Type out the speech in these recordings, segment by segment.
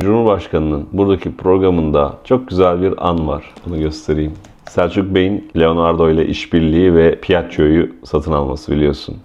Cumhurbaşkanı'nın buradaki programında çok güzel bir an var. Bunu göstereyim. Selçuk Bey'in Leonardo ile işbirliği ve Piaggio'yu satın alması biliyorsun.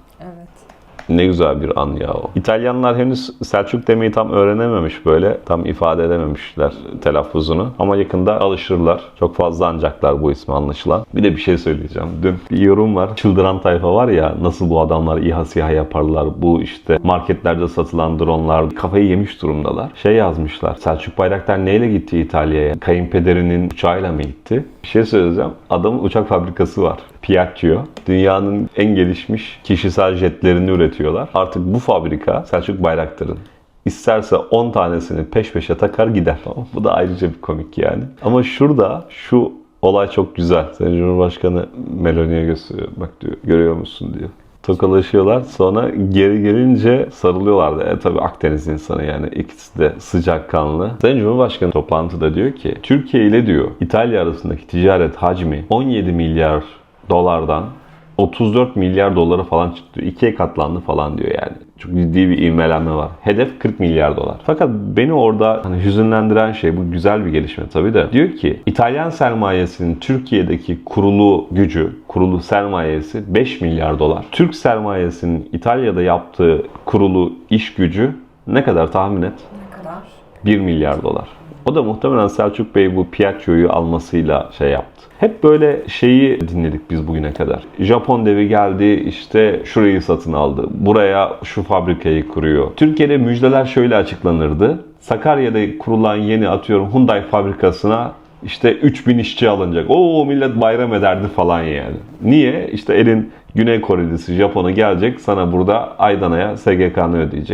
Ne güzel bir an ya o. İtalyanlar henüz Selçuk demeyi tam öğrenememiş böyle. Tam ifade edememişler telaffuzunu. Ama yakında alışırlar. Çok fazla ancaklar bu ismi anlaşılan. Bir de bir şey söyleyeceğim. Dün bir yorum var. Çıldıran tayfa var ya nasıl bu adamlar İHA SİHA yaparlar. Bu işte marketlerde satılan dronlar kafayı yemiş durumdalar. Şey yazmışlar. Selçuk Bayraktar neyle gitti İtalya'ya? Kayınpederinin uçağıyla mı gitti? Bir şey söyleyeceğim. Adamın uçak fabrikası var. Piaggio. Dünyanın en gelişmiş kişisel jetlerini üretiyorlar. Artık bu fabrika Selçuk Bayraktar'ın. İsterse 10 tanesini peş peşe takar gider. Bu da ayrıca bir komik yani. Ama şurada şu olay çok güzel. Sayın Cumhurbaşkanı Meloni'ye gösteriyor. Bak diyor görüyor musun diyor. Tokalaşıyorlar. Sonra geri gelince sarılıyorlardı. E tabi Akdeniz insanı yani ikisi de sıcakkanlı. Sayın Cumhurbaşkanı toplantıda diyor ki Türkiye ile diyor İtalya arasındaki ticaret hacmi 17 milyar dolardan 34 milyar dolara falan çıktı. İkiye katlandı falan diyor yani. Çok ciddi bir ivmelenme var. Hedef 40 milyar dolar. Fakat beni orada hani hüzünlendiren şey bu güzel bir gelişme tabii de. Diyor ki İtalyan sermayesinin Türkiye'deki kurulu gücü, kurulu sermayesi 5 milyar dolar. Türk sermayesinin İtalya'da yaptığı kurulu iş gücü ne kadar tahmin et? Ne kadar? 1 milyar dolar. O da muhtemelen Selçuk Bey bu Piaggio'yu almasıyla şey yaptı. Hep böyle şeyi dinledik biz bugüne kadar. Japon devi geldi işte şurayı satın aldı. Buraya şu fabrikayı kuruyor. Türkiye'de müjdeler şöyle açıklanırdı. Sakarya'da kurulan yeni atıyorum Hyundai fabrikasına işte 3000 işçi alınacak. Oo millet bayram ederdi falan yani. Niye? İşte elin Güney Korelisi, Japon'a gelecek sana burada Aydana'ya SGK'nı ödeyecek.